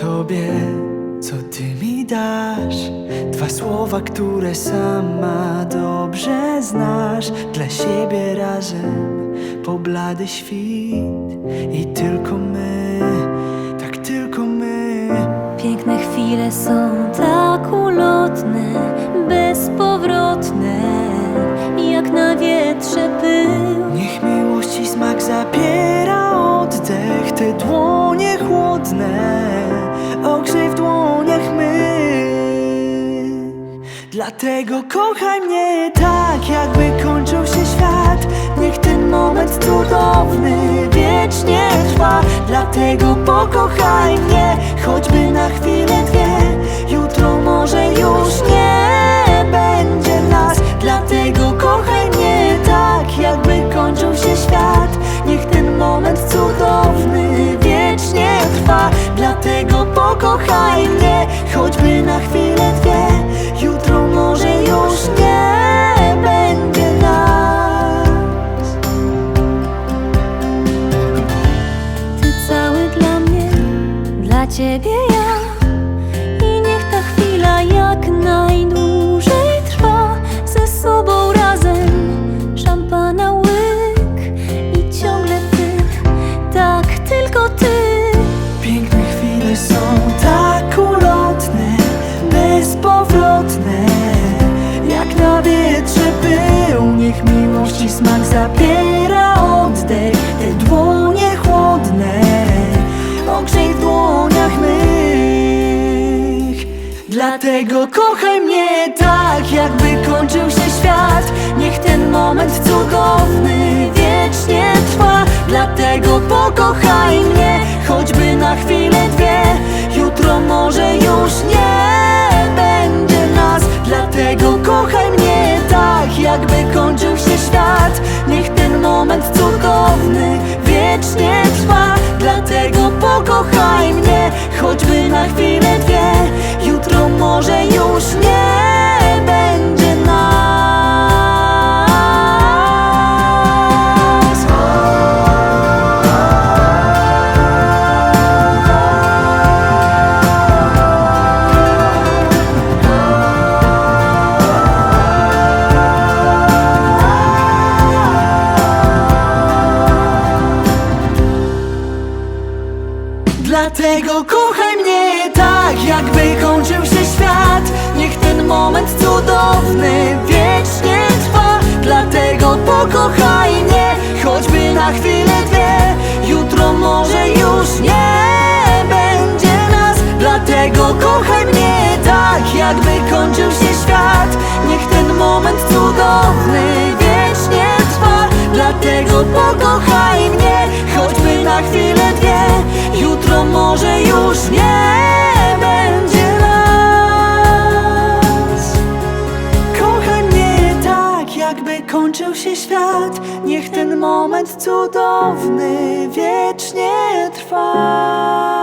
tobie, co ty mi dasz. Dwa słowa, które sama dobrze znasz. Dla siebie razem po blady świt. I tylko my, tak tylko my. Piękne chwile są tak ulotne, bezpowrotne, jak na wietrze pył. Niech miłości smak zabiera Dlatego kochaj mnie tak, jakby kończył się świat. Niech ten moment cudowny wiecznie trwa. Dlatego pokochaj mnie, choćby na chwilę dwie. Ciebie ja. I niech ta chwila jak najdłużej trwa. Ze sobą razem szampana łyk i ciągle ty, tak tylko ty. Piękne chwile są tak ulotne, bezpowrotne Jak na wietrze pył, niech miłości smak zabiera Dlatego kochaj mnie tak, jakby kończył się świat. Niech ten moment cudowny wiecznie trwa. Dlatego pokochaj Dlatego kochaj mnie tak, jakby kończył się świat. Niech ten moment cudowny wiecznie trwa. Dlatego pokochaj mnie, choćby na chwilę dwie. Jutro może już nie będzie nas. Dlatego kochaj mnie tak, jakby kończył się świat. Niech ten moment cudowny wiecznie trwa. Dlatego pokochaj mnie, już nie będzie nas. Kochaj mnie tak, jakby kończył się świat. Niech ten moment cudowny wiecznie trwa